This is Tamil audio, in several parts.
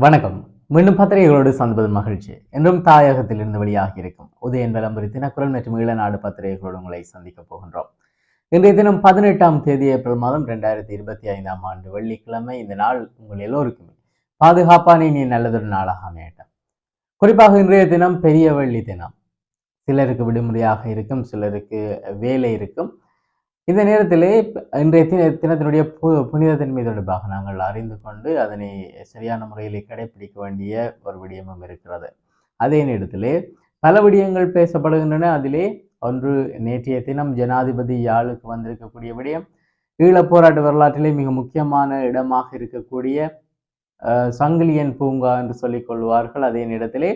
வணக்கம். மீண்டும் பத்திரிகைகளோடு சந்திப்பது மகிழ்ச்சி. என்றும் தாயகத்திலிருந்து வெளியாகி இருக்கும் உதயன் விளம்பரி தினக்குரல் மற்றும் ஈழநாடு பத்திரிகைகளோடு உங்களை சந்திக்கப் போகின்றோம். இன்றைய தினம் பதினெட்டாம் தேதி ஏப்ரல் மாதம் ரெண்டாயிரத்தி இருபத்தி ஐந்தாம் ஆண்டு வெள்ளிக்கிழமை. இந்த நாள் உங்கள் எல்லோருக்குமே பாதுகாப்பான நீ நல்லதொரு நாளாக அமையட்டும். குறிப்பாக இன்றைய தினம் பெரிய வெள்ளி தினம். சிலருக்கு விடுமுறையாக இருக்கும் சிலருக்கு வேலை இருக்கும். இந்த நேரத்திலே இன்றைய தின தினத்தினுடைய பு புனிதத்தன்மை தொடர்பாக நாங்கள் அறிந்து கொண்டு அதனை சரியான முறையில் கடைபிடிக்க வேண்டிய ஒரு விடயமும் இருக்கிறது. அதே நேரத்திலே பல விடயங்கள் பேசப்படுகின்றன. அதிலே ஒன்று நேற்றைய தினம் ஜனாதிபதி யாழுக்கு வந்திருக்கக்கூடிய விடயம் ஈழப் போராட்ட வரலாற்றிலே மிக முக்கியமான இடமாக இருக்கக்கூடிய சங்கிலியன் பூங்கா என்று சொல்லிக் கொள்வார்கள். அதே நேரத்திலே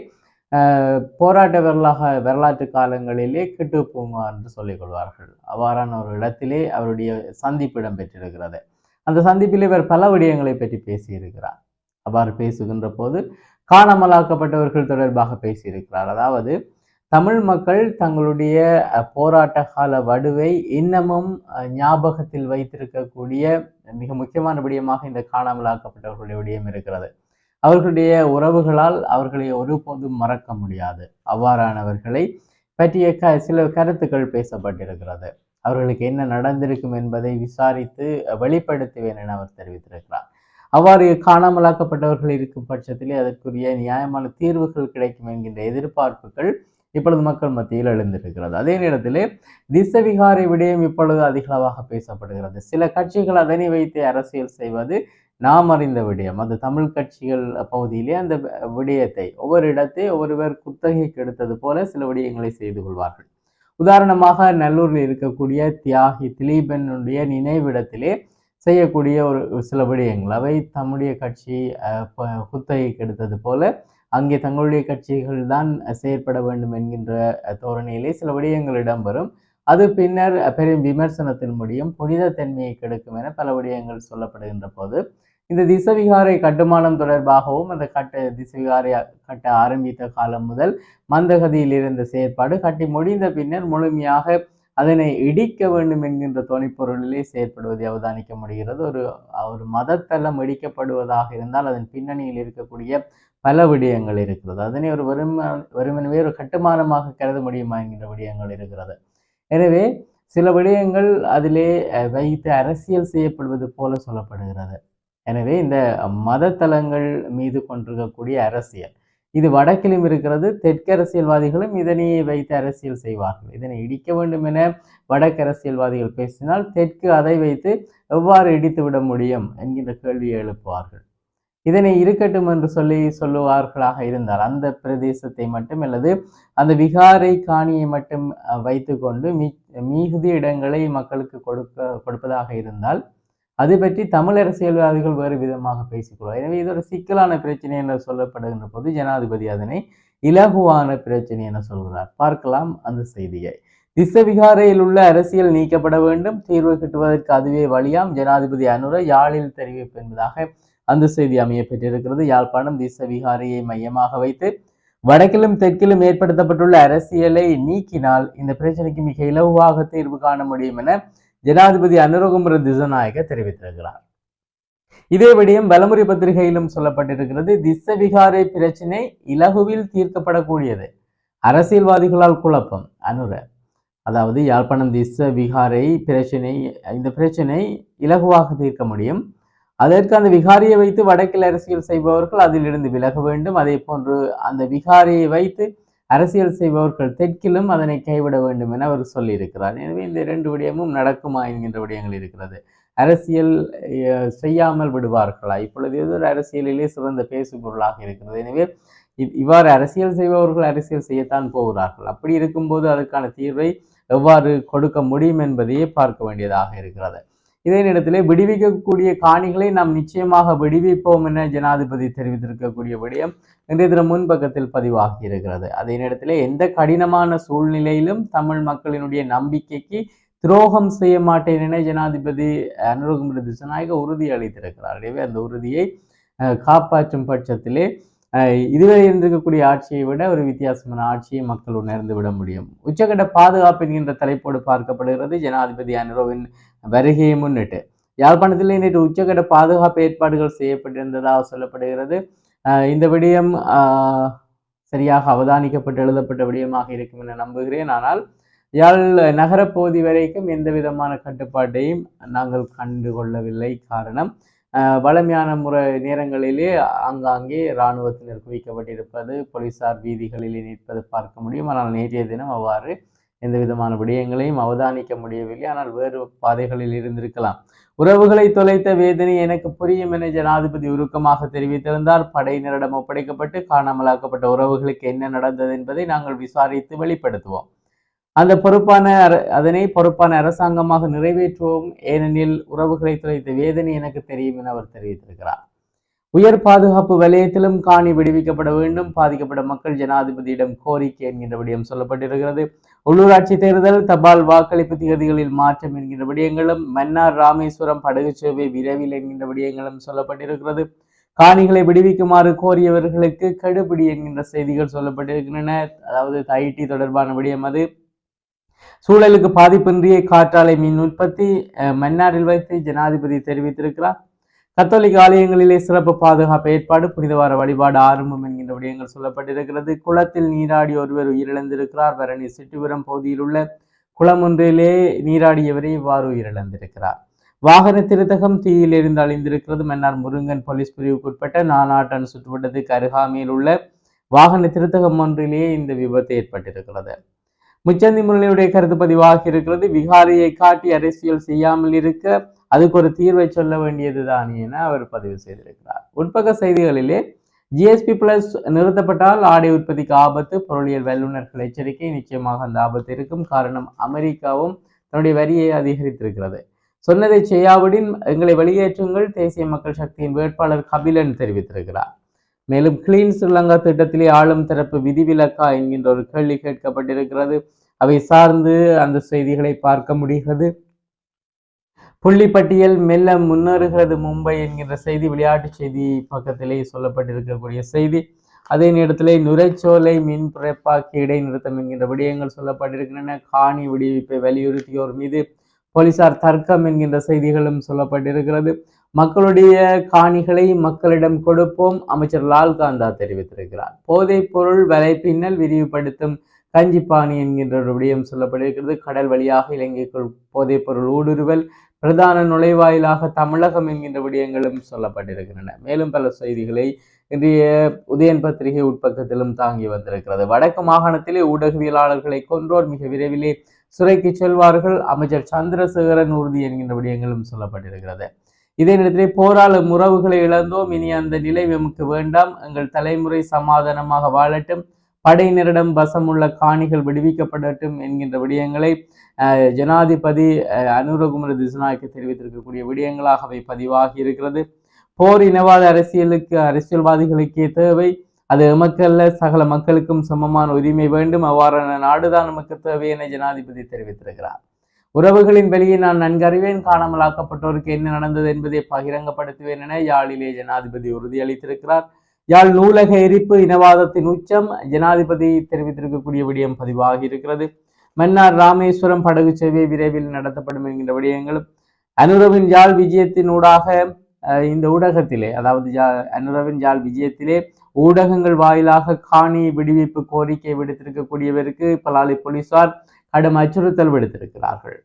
போராட்ட வரலாக வரலாற்று காலங்களிலே கிட்டு பூங்கா என்று சொல்லிக் கொள்வார்கள். அவ்வாறான ஒரு இடத்திலே அவருடைய சந்திப்பு இடம்பெற்றிருக்கிறது. அந்த சந்திப்பில் இவர் பல விடயங்களை பற்றி பேசியிருக்கிறார். அவ்வாறு பேசுகின்ற போது காணாமலாக்கப்பட்டவர்கள் தொடர்பாக பேசியிருக்கிறார். அதாவது தமிழ் மக்கள் தங்களுடைய போராட்ட கால வடுவை இன்னமும் ஞாபகத்தில் வைத்திருக்கக்கூடிய மிக முக்கியமான விடயமாக இந்த காணாமலாக்கப்பட்டவர்களுடைய விடயம் இருக்கிறது. அவர்களுடைய உறவுகளால் அவர்களை ஒருபோதும் மறக்க முடியாது. அவ்வாறானவர்களை பற்றிய க சில கருத்துக்கள் பேசப்பட்டிருக்கிறது. அவர்களுக்கு என்ன நடந்திருக்கும் என்பதை விசாரித்து வெளிப்படுத்துவேன் என அவர் தெரிவித்திருக்கிறார். அவ்வாறு காணாமலாக்கப்பட்டவர்கள் இருக்கும் பட்சத்திலே அதற்குரிய நியாயமான தீர்வுகள் கிடைக்கும் என்கின்ற எதிர்பார்ப்புகள் இப்பொழுது மக்கள் மத்தியில் எழுந்திருக்கிறது. அதே நேரத்திலே திசவிகாரி விடயம் இப்பொழுது அதிகளவாக பேசப்படுகிறது. சில கட்சிகள் அதனை வைத்து அரசியல் செய்வது நாம் அறிந்த விடயம். அந்த தமிழ் கட்சிகள் பகுதியிலே அந்த விடயத்தை ஒவ்வொரு இடத்தை ஒருவர் குத்தகைக்கு எடுத்தது போல சில விடயங்களை செய்து கொள்வார்கள். உதாரணமாக நல்லூரில் இருக்கக்கூடிய தியாகி திலீபனுடைய நினைவிடத்திலே செய்யக்கூடிய ஒரு சில விடயங்கள். அவை தம்முடைய கட்சி குத்தகைக்கு எடுத்தது போல அங்கே தங்களுடைய கட்சிகள் தான் செயற்பட வேண்டும் என்கின்ற தோரணையிலே சில விடயங்கள் இடம்பெறும். அது பின்னர் பெரும் விமர்சனத்தின் முடியும் புனித தன்மையை கெடுக்கும் என பல விடயங்கள் சொல்லப்படுகின்ற போது இந்த திசவிகாரை கட்டுமானம் தொடர்பாகவும் அந்த கட்ட திசவிகாரை கட்ட ஆரம்பித்த காலம் முதல் மந்தகதியில் இருந்த செயற்பாடு கட்டி முடிந்த பின்னர் முழுமையாக அதனை இடிக்க வேண்டும் என்கின்ற துணைப்பொருளிலே செயற்படுவதை அவதானிக்க முடிகிறது. ஒரு ஒரு மதத்தலம் இடிக்கப்படுவதாக இருந்தால் அதன் பின்னணியில் இருக்கக்கூடிய பல விடயங்கள் இருக்கிறது. அதனை ஒரு வெறும வெறுமனவே ஒரு கட்டுமானமாக கருத முடியுமா என்கின்ற விடயங்கள் இருக்கிறது. எனவே சில விடயங்கள் அதிலே வைத்து அரசியல் செய்யப்படுவது போல சொல்லப்படுகிறது. எனவே இந்த மதத்தலங்கள் மீது கொண்டிருக்கக்கூடிய அரசியல். இது வடக்கிலும் இருக்கிறது தெற்கு அரசியல்வாதிகளும் இதனை வைத்து அரசியல் செய்வார்கள். இதனை இடிக்க வேண்டும் என வடக்கு அரசியல்வாதிகள் பேசினால் தெற்கு அதை வைத்து எவ்வாறு இடித்து விட முடியும் என்கின்ற கேள்வியை எழுப்புவார்கள். இதனை இருக்கட்டும் என்று சொல்லி சொல்லுவார்களாக இருந்தால் அந்த பிரதேசத்தை மட்டும் அல்லது அந்த விகாரை காணியை மட்டும் அஹ், வைத்துக்கொண்டு மீ மீகுதி இடங்களை மக்களுக்கு கொடுக்க கொடுப்பதாக இருந்தால் அது பற்றி தமிழ் அரசியல்வாதிகள் வேறு விதமாக பேசிக்கொள்வார் எனவே இது ஒரு சிக்கலான பிரச்சனை என்று சொல்லப்படுகின்ற போது ஜனாதிபதி அதனை இலகுவான பிரச்சனை என சொல்கிறார். பார்க்கலாம் அந்த செய்தியை. திசவிகாரையில் உள்ள அரசியல் நீக்கப்பட வேண்டும். தீர்வு கிட்டுவதற்கு அதுவே வழியாம். ஜனாதிபதி அனுர யாழில் தெரிவிப்பு என்பதாக அந்த செய்தி அமைய பெற்றிருக்கிறது. யாழ்ப்பாணம் திசவிகாரையை மையமாக வைத்து வடக்கிலும் தெற்கிலும் ஏற்படுத்தப்பட்டுள்ள அரசியலை நீக்கினால் இந்த பிரச்சனைக்கு மிக இலகுவாக தீர்வு காண முடியும் என ஜனாதிபதி அனுரகுமர திசநாயக தெரிவித்திருக்கிறார். இதே விடயம் பலமுறை பத்திரிகையிலும் சொல்லப்பட்டிருக்கிறது. திசவிகாரை பிரச்சினை இலகுவில் தீர்க்கப்படக்கூடியது. அரசியல்வாதிகளால் குழப்பம். அனுர அதாவது யாழ்ப்பாணம் திச விகாரை பிரச்சினை இந்த பிரச்சனை இலகுவாக தீர்க்க முடியும். அதற்கு அந்த விகாரியை வைத்து வடக்கில் அரசியல் செய்பவர்கள் அதிலிருந்து விலக வேண்டும். அதே போன்று அந்த விகாரியை வைத்து அரசியல் செய்பவர்கள் தெற்கிலும் அதனை கைவிட வேண்டும் என அவர் சொல்லியிருக்கிறார். எனவே இந்த இரண்டு விடயமும் நடக்குமா என்கின்ற விடயங்கள் இருக்கிறது. அரசியல் செய்யாமல் விடுவார்களா? இப்பொழுது ஏதோ ஒரு அரசியலிலே சிறந்த பேசு பொருளாக இருக்கிறது. எனவே இவ்வாறு அரசியல் செய்பவர்கள் அரசியல் செய்யத்தான் போகிறார்கள். அப்படி இருக்கும்போது அதற்கான தீர்வை எவ்வாறு கொடுக்க முடியும் என்பதையே பார்க்க வேண்டியதாக இருக்கிறது. இதே நேரத்திலே விடுவிக்கக்கூடிய காணிகளை நாம் நிச்சயமாக விடுவிப்போம் என ஜனாதிபதி தெரிவித்திருக்கக்கூடிய விடயம் இன்றைய தினம் முன்பக்கத்தில் பதிவாகி இருக்கிறது. அதே நேரத்திலே எந்த கடினமான சூழ்நிலையிலும் தமிழ் மக்களினுடைய நம்பிக்கைக்கு துரோகம் செய்ய மாட்டேன் என ஜனாதிபதி அனுரகுமார திசநாயக உறுதி அளித்திருக்கிறார். எனவே அந்த உறுதியை அஹ், காப்பாற்றும் பட்சத்திலே அஹ், இதுவரை இருந்திருக்கக்கூடிய ஆட்சியை விட ஒரு வித்தியாசமான ஆட்சியை மக்கள் உணர்ந்து விட முடியும். உச்சகட்ட பாதுகாப்பு என்கின்ற தலைப்போடு பார்க்கப்படுகிறது. ஜனாதிபதி அனுரோவின் வருகையை முன்னிட்டு. யாழ்ப்பாணத்தில் நேற்று உச்சகட்ட பாதுகாப்பு ஏற்பாடுகள் செய்யப்பட்டிருந்ததாக சொல்லப்படுகிறது. இந்த விடயம் சரியாக அவதானிக்கப்பட்டு எழுதப்பட்ட விடயமாக இருக்கும் என நம்புகிறேன். ஆனால் யாழ் நகரப்பகுதி வரைக்கும் எந்த விதமான கட்டுப்பாட்டையும் நாங்கள் கண்டு கொள்ளவில்லை காரணம் வளமையான வழமையான முறை நேரங்களிலே ஆங்காங்கே இராணுவத்தினர் குவிக்கப்பட்டிருப்பது போலீசார் வீதிகளிலே நிற்பது பார்க்க முடியும். ஆனால் நேற்றைய தினம் அவ்வாறு எந்த விதமான விடயங்களையும் அவதானிக்க முடியவில்லை. ஆனால் வேறு பாதைகளில் இருந்திருக்கலாம். உறவுகளை தொலைத்த வேதனை எனக்கு புரியும் என ஜனாதிபதி உருக்கமாக தெரிவித்திருந்தார். படையினரிடம் ஒப்படைக்கப்பட்டு காணாமலாக்கப்பட்ட உறவுகளுக்கு என்ன நடந்தது என்பதை நாங்கள் விசாரித்து வெளிப்படுத்துவோம். அந்த பொறுப்பான அர- அதனை பொறுப்பான அரசாங்கமாக நிறைவேற்றுவோம். ஏனெனில் உறவுகளை தொலைத்த வேதனை எனக்கு தெரியும் என அவர் தெரிவித்திருக்கிறார். உயர் பாதுகாப்பு வலயத்திலும் காணி விடுவிக்கப்பட வேண்டும். பாதிக்கப்பட்ட மக்கள் ஜனாதிபதியிடம் கோரிக்கை என்கின்ற விடயம் சொல்லப்பட்டிருக்கிறது. உள்ளூராட்சி தேர்தல் தபால் வாக்களிப்பு திகதிகளில் மாற்றம் என்கின்ற விடயங்களும் மன்னார் ராமேஸ்வரம் படகு சேவை விரைவில் என்கின்ற விடயங்களும் சொல்லப்பட்டிருக்கிறது. காணிகளை விடுவிக்குமாறு கோரியவர்களுக்கு கெடுபிடி என்கின்ற செய்திகள் சொல்லப்பட்டிருக்கின்றன. அதாவது ஐடி தொடர்பான விடயம் அது. சூழலுக்கு பாதிப்பின்றிய காற்றாலை மின் உற்பத்தி அஹ், மன்னாரில் வைத்து ஜனாதிபதி தெரிவித்திருக்கிறார். கத்தோலிக்க ஆலயங்களிலே சிறப்பு பாதுகாப்பு ஏற்பாடு புனித வார வழிபாடு ஆரம்பம் என்கின்ற விடயங்கள் சொல்லப்பட்டிருக்கிறது. குளத்தில் நீராடி ஒருவர் உயிரிழந்திருக்கிறார். பரணி சிட்டுபுரம் பகுதியில் உள்ள குளம் ஒன்றிலே நீராடியவரை இவ்வாறு உயிரிழந்திருக்கிறார். வாகன திருத்தகம் தீயில் எரிந்து அழிந்திருக்கிறது. மன்னார் முருங்கன் போலீஸ் பிரிவுக்குட்பட்ட நானாட்டன் சுற்றுவட்டத்துக்கு அருகாமையில் உள்ள வாகன திருத்தகம் ஒன்றிலே இந்த விபத்து ஏற்பட்டிருக்கிறது. முச்சந்தி முரளியுடைய கருத்து பதிவாகி இருக்கிறது விகாரியை காட்டி அரசியல் செய்யாமல் இருக்க அதுக்கு ஒரு தீர்வை சொல்ல வேண்டியதுதான் என அவர் பதிவு செய்திருக்கிறார். உட்பக்க செய்திகளிலே ஜிஎஸ்பி பிளஸ் நிறுத்தப்பட்டால் ஆடை உற்பத்திக்கு ஆபத்து பொருளியல் வல்லுநர்கள் எச்சரிக்கை நிச்சயமாக அந்த ஆபத்து இருக்கும். காரணம் அமெரிக்காவும் தன்னுடைய வரியை அதிகரித்திருக்கிறது. சொன்னதை செய்யாவிடின் எங்களை வெளியேற்றுங்கள் தேசிய மக்கள் சக்தியின் வேட்பாளர் கபிலன் தெரிவித்திருக்கிறார். மேலும் கிளீன் ஸ்ரீலங்கா திட்டத்திலே ஆளும் தரப்பு விதிவிலக்கா என்கின்ற ஒரு கேள்வி கேட்கப்பட்டிருக்கிறது. அவை சார்ந்து அந்த செய்திகளை பார்க்க முடிகிறது. புள்ளிப்பட்டியல் மெல்ல முன்னேறுகிறது. மும்பை என்கின்ற செய்தி விளையாட்டு செய்தி பக்கத்திலே சொல்லப்பட்டிருக்கக்கூடிய செய்தி. அதே நேரத்திலே நுரைச்சோலை மின் பிறப்பாக்கி இடைநிறுத்தம் என்கின்ற விடயங்கள் சொல்லப்பட்டிருக்கின்றன. காணி விடுவிப்பை வலியுறுத்தியோர் மீது போலீசார் தர்க்கம் என்கின்ற செய்திகளும் சொல்லப்பட்டிருக்கிறது. மக்களுடைய காணிகளை மக்களிடம் கொடுப்போம் அமைச்சர் லால்காந்தா தெரிவித்திருக்கிறார். போதைப் பொருள் வலைப்பின்னல் விரிவுபடுத்தும் கஞ்சிப்பாணி என்கின்ற ஒரு விடயம் சொல்லப்பட்டிருக்கிறது. கடல் வழியாக இலங்கைக்குள் போதைப் பொருள் ஊடுருவல் பிரதான நுழைவாயிலாக தமிழகம் என்கின்ற விடயங்களும் சொல்லப்பட்டிருக்கின்றன. மேலும் பல செய்திகளை இன்றைய உதயன் பத்திரிகை உட்பக்கத்திலும் தாங்கி வந்திருக்கிறது. வடக்கு மாகாணத்திலே ஊடகவியலாளர்களை கொன்றோர் மிக விரைவிலே சிறைக்கு செல்வார்கள். அமைச்சர் சந்திரசேகரன் உறுதி என்கின்ற விடயங்களும் சொல்லப்பட்டிருக்கிறது. இதே நேரத்திலே போராளும் உறவுகளை இழந்தோம். இனி அந்த நிலை எமக்கு வேண்டாம். எங்கள் தலைமுறை சமாதானமாக வாழட்டும். படையினரிடம் வசமுள்ள காணிகள் விடுவிக்கப்படட்டும் என்கின்ற விடயங்களை அஹ், ஜனாதிபதி அஹ், திசுநாயக்கு தெரிவித்திருக்கக்கூடிய விடயங்களாக அவை பதிவாகி இருக்கிறது. போர் இனவாத அரசியலுக்கு அரசியல்வாதிகளுக்கே தேவை. அது எமக்கல்ல சகல மக்களுக்கும் சமமான உரிமை வேண்டும். அவ்வாறான நாடுதான் நமக்கு தேவை என ஜனாதிபதி தெரிவித்திருக்கிறார். உறவுகளின் வெளியே நான் நன்கறிவேன் காணாமலாக்கப்பட்டோருக்கு என்ன நடந்தது என்பதை பகிரங்கப்படுத்துவேன் என யாழிலே ஜனாதிபதி உறுதியளித்திருக்கிறார். யாழ் நூலக எரிப்பு இனவாதத்தின் உச்சம் ஜனாதிபதி தெரிவித்திருக்கக்கூடிய விடயம் பதிவாகி இருக்கிறது. மன்னார் ராமேஸ்வரம் படகு சேவை விரைவில் நடத்தப்படும் என்கின்ற விடயங்களும் அனுரவின் யாழ் விஜயத்தினூடாக அஹ், இந்த ஊடகத்திலே அதாவது ஜா- அனுரவின் யாழ் விஜயத்திலே ஊடகங்கள் வாயிலாக காணி விடுவிப்பு கோரிக்கை விடுத்திருக்கக்கூடியவருக்கு பலாலி போலீசார் கடும் அச்சுறுத்தல் விடுத்திருக்கிறார்கள்.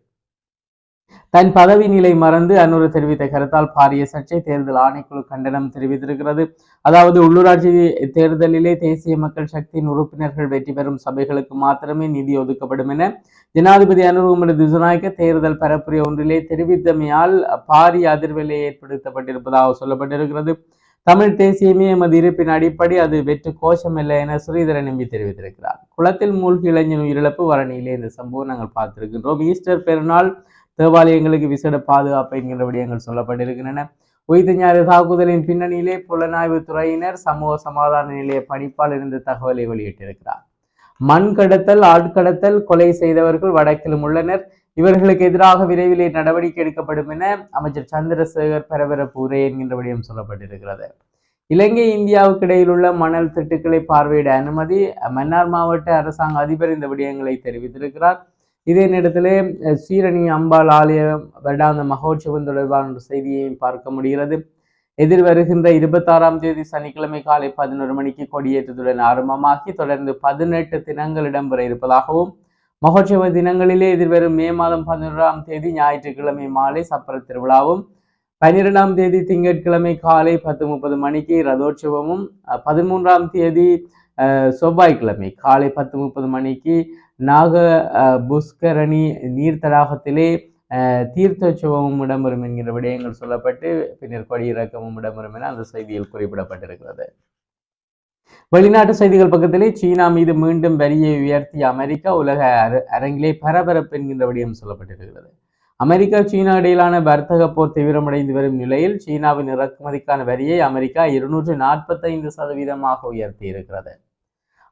தன் பதவி நிலை மறந்து அன்னூர் தெரிவித்த கருத்தால் பாரிய சர்ச்சை தேர்தல் ஆணைக்குழு கண்டனம் தெரிவித்திருக்கிறது. அதாவது உள்ளூராட்சி தேர்தலிலே தேசிய மக்கள் சக்தியின் உறுப்பினர்கள் வெற்றி பெறும் சபைகளுக்கு மாத்திரமே நிதி ஒதுக்கப்படும் என ஜனாதிபதி அனுருகுமர திசுநாயக்க தேர்தல் பரப்புரை ஒன்றிலே தெரிவித்தமையால் பாரிய அதிர்வலை ஏற்படுத்தப்பட்டிருப்பதாக சொல்லப்பட்டிருக்கிறது. தமிழ் தேசியமே எமது இருப்பின் அடிப்படை அது வெற்று கோஷம் இல்லை என சுரீதரன் நம்பி தெரிவித்திருக்கிறார். குளத்தில் மூழ்கி இளைஞன் உயிரிழப்பு வரணியிலே இந்த சம்பவம் நாங்கள் பார்த்திருக்கின்றோம். ஈஸ்டர் பெருநாள் தேவாலயங்களுக்கு விசேட பாதுகாப்பு என்கின்ற விடயங்கள் சொல்லப்பட்டிருக்கின்றன. உயிர் ஞாயிறு தாக்குதலின் பின்னணியிலே புலனாய்வு துறையினர் சமூக சமாதான நிலைய பணிப்பால் இருந்த தகவலை வெளியிட்டிருக்கிறார். மண் கடத்தல் ஆட்கடத்தல் கொலை செய்தவர்கள் வடக்கிலும் உள்ளனர். இவர்களுக்கு எதிராக விரைவிலே நடவடிக்கை எடுக்கப்படும் என அமைச்சர் சந்திரசேகர் பரபரப்பு உரை என்கின்ற விடயம் சொல்லப்பட்டிருக்கிறது. இலங்கை இந்தியாவுக்கு இடையில் உள்ள மணல் திட்டுக்களை பார்வையிட அனுமதி மன்னார் மாவட்ட அரசாங்க அதிபர் இந்த விடயங்களை தெரிவித்திருக்கிறார். இதே நேரத்தில் சீரணி அம்பாள் ஆலய வருடாந்த மகோற்சவம் தொடர்பான ஒரு செய்தியையும் பார்க்க முடிகிறது. எதிர் வருகின்ற இருபத்தாறாம் தேதி சனிக்கிழமை காலை பதினோரு மணிக்கு கொடியேற்றத்துடன் ஆரம்பமாகி தொடர்ந்து பதினெட்டு தினங்கள் இடம்பெற இருப்பதாகவும் மகோற்சவ தினங்களிலே எதிர்வரும் மே மாதம் பதினோராம் தேதி ஞாயிற்றுக்கிழமை மாலை சப்பர திருவிழாவும் பன்னிரெண்டாம் தேதி திங்கட்கிழமை காலை பத்து முப்பது மணிக்கு ரதோற்சவமும் பதிமூன்றாம் தேதி செவ்வாய்க்கிழமை காலை பத்து முப்பது மணிக்கு நாக புஷ்கரணி நீர் தடாகத்திலே தீர்த்தோற்சவமும் இடம்பெறும் என்கிற விடயங்கள் சொல்லப்பட்டு பின்னர் கொடியிறக்கமும் இடம்பெறும் என அந்த செய்தியில் குறிப்பிடப்பட்டிருக்கிறது. வெளிநாட்டு செய்திகள் பக்கத்திலே சீனா மீது மீண்டும் வரியை உயர்த்திய அமெரிக்கா உலக அரங்கிலே பரபரப்பு என்கின்ற விடயம் சொல்லப்பட்டிருக்கிறது. அமெரிக்கா சீனா இடையிலான வர்த்தக போர் தீவிரமடைந்து வரும் நிலையில் சீனாவின் இறக்குமதிக்கான வரியை அமெரிக்கா இருநூற்று நாற்பத்தைந்து சதவீதமாக உயர்த்தி இருக்கிறது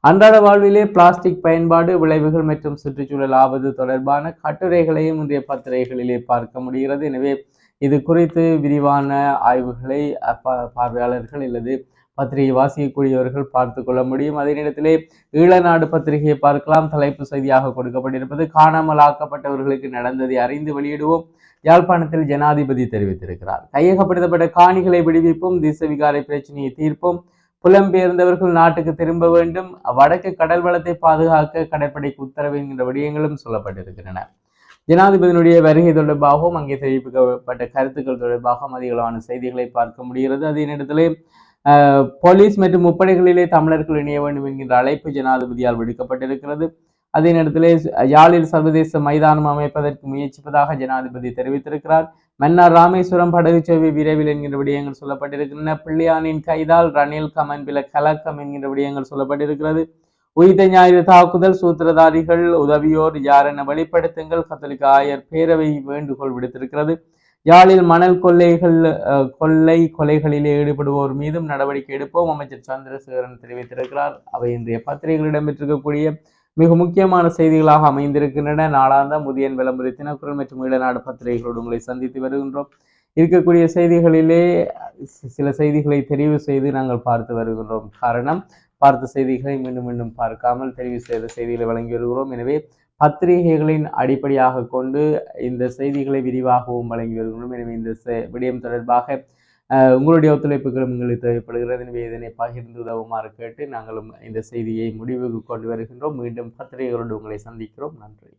அன்றாட வாழ்விலே பிளாஸ்டிக் பயன்பாடு விளைவுகள் மற்றும் சுற்றுச்சூழல் ஆபத்து தொடர்பான கட்டுரைகளையும் இன்றைய பத்திரிகைகளிலே பார்க்க முடிகிறது. எனவே இது குறித்து விரிவான ஆய்வுகளை பார்வையாளர்கள் அல்லது பத்திரிகை வாசிக்கக்கூடியவர்கள் பார்த்து கொள்ள முடியும். அதே நேரத்திலே ஈழநாடு பத்திரிகையை பார்க்கலாம். தலைப்பு செய்தியாக கொடுக்கப்பட்டிருப்பது காணாமல் ஆக்கப்பட்டவர்களுக்கு நடந்ததை அறிந்து வெளியிடுவோம். யாழ்ப்பாணத்தில் ஜனாதிபதி தெரிவித்திருக்கிறார். கையகப்படுத்தப்பட்ட காணிகளை விடுவிப்போம். திசவிகாரை பிரச்சனையை தீர்ப்போம். புலம்பெயர்ந்தவர்கள் நாட்டுக்கு திரும்ப வேண்டும். வடக்கு கடல் வளத்தை பாதுகாக்க கடற்படைக்கு உத்தரவு என்கின்ற விடயங்களும் சொல்லப்பட்டிருக்கின்றன. ஜனாதிபதியினுடைய வருகை தொடர்பாகவும் அங்கே தெரிவிக்கப்பட்ட கருத்துக்கள் தொடர்பாகவும் அதிகளவான செய்திகளை பார்க்க முடிகிறது. அதே நேரத்தில் போலீஸ் மற்றும் முப்படைகளிலே தமிழர்கள் இணைய வேண்டும் என்கின்ற அழைப்பு ஜனாதிபதியால் விடுக்கப்பட்டிருக்கிறது. அதே நேரத்திலே யாழில் சர்வதேச மைதானம் அமைப்பதற்கு முயற்சிப்பதாக ஜனாதிபதி தெரிவித்திருக்கிறார். மன்னார் ராமேஸ்வரம் படகு சேவை விரைவில் என்கின்ற விடயங்கள் சொல்லப்பட்டிருக்கின்றன. பிள்ளையானின் கைதால் ரணில் கமன் பில கலக்கம் என்கின்ற விடயங்கள் சொல்லப்பட்டிருக்கிறது. உயிர்த்த ஞாயிறு தாக்குதல் சூத்திரதாரிகள் உதவியோர் யார் என வெளிப்படுத்துங்கள். கத்தோலிக்க ஆயர் பேரவை வேண்டுகோள் விடுத்திருக்கிறது. யாழில் மணல் கொள்ளைகள் கொள்ளை கொலைகளிலே ஈடுபடுவோர் மீதும் நடவடிக்கை எடுப்போம். அமைச்சர் சந்திரசேகரன் தெரிவித்திருக்கிறார். அவை இன்றைய பத்திரிகைகள் இடம்பெற்றிருக்கக்கூடிய மிக முக்கியமான செய்திகளாக அமைந்திருக்கின்றன. நாளாந்த முதியன் விளம்பர தினக்குரல் மற்றும் ஈழநாடு பத்திரிகைகளோடு உங்களை சந்தித்து வருகின்றோம். இருக்கக்கூடிய செய்திகளிலே சில செய்திகளை தெரிவு செய்து நாங்கள் பார்த்து வருகின்றோம். காரணம் பார்த்த செய்திகளை மீண்டும் மீண்டும் பார்க்காமல் தெரிவு செய்த செய்திகளை வழங்கி வருகிறோம். எனவே பத்திரிகைகளின் அடிப்படையாக கொண்டு இந்த செய்திகளை விரிவாகவும் வழங்கி வருகின்றோம். எனவே இந்த விடயம் தொடர்பாக உங்களுடைய ஒத்துழைப்புகளும் எங்களுக்கு தேவைப்படுகிறது. எனவே இதனை பகிர்ந்து உதவுமாறு கேட்டு நாங்களும் இந்த செய்தியை முடிவுக்கு கொண்டு வருகின்றோம். மீண்டும் பத்திரிகைகளோடு உங்களை சந்திக்கிறோம். நன்றி.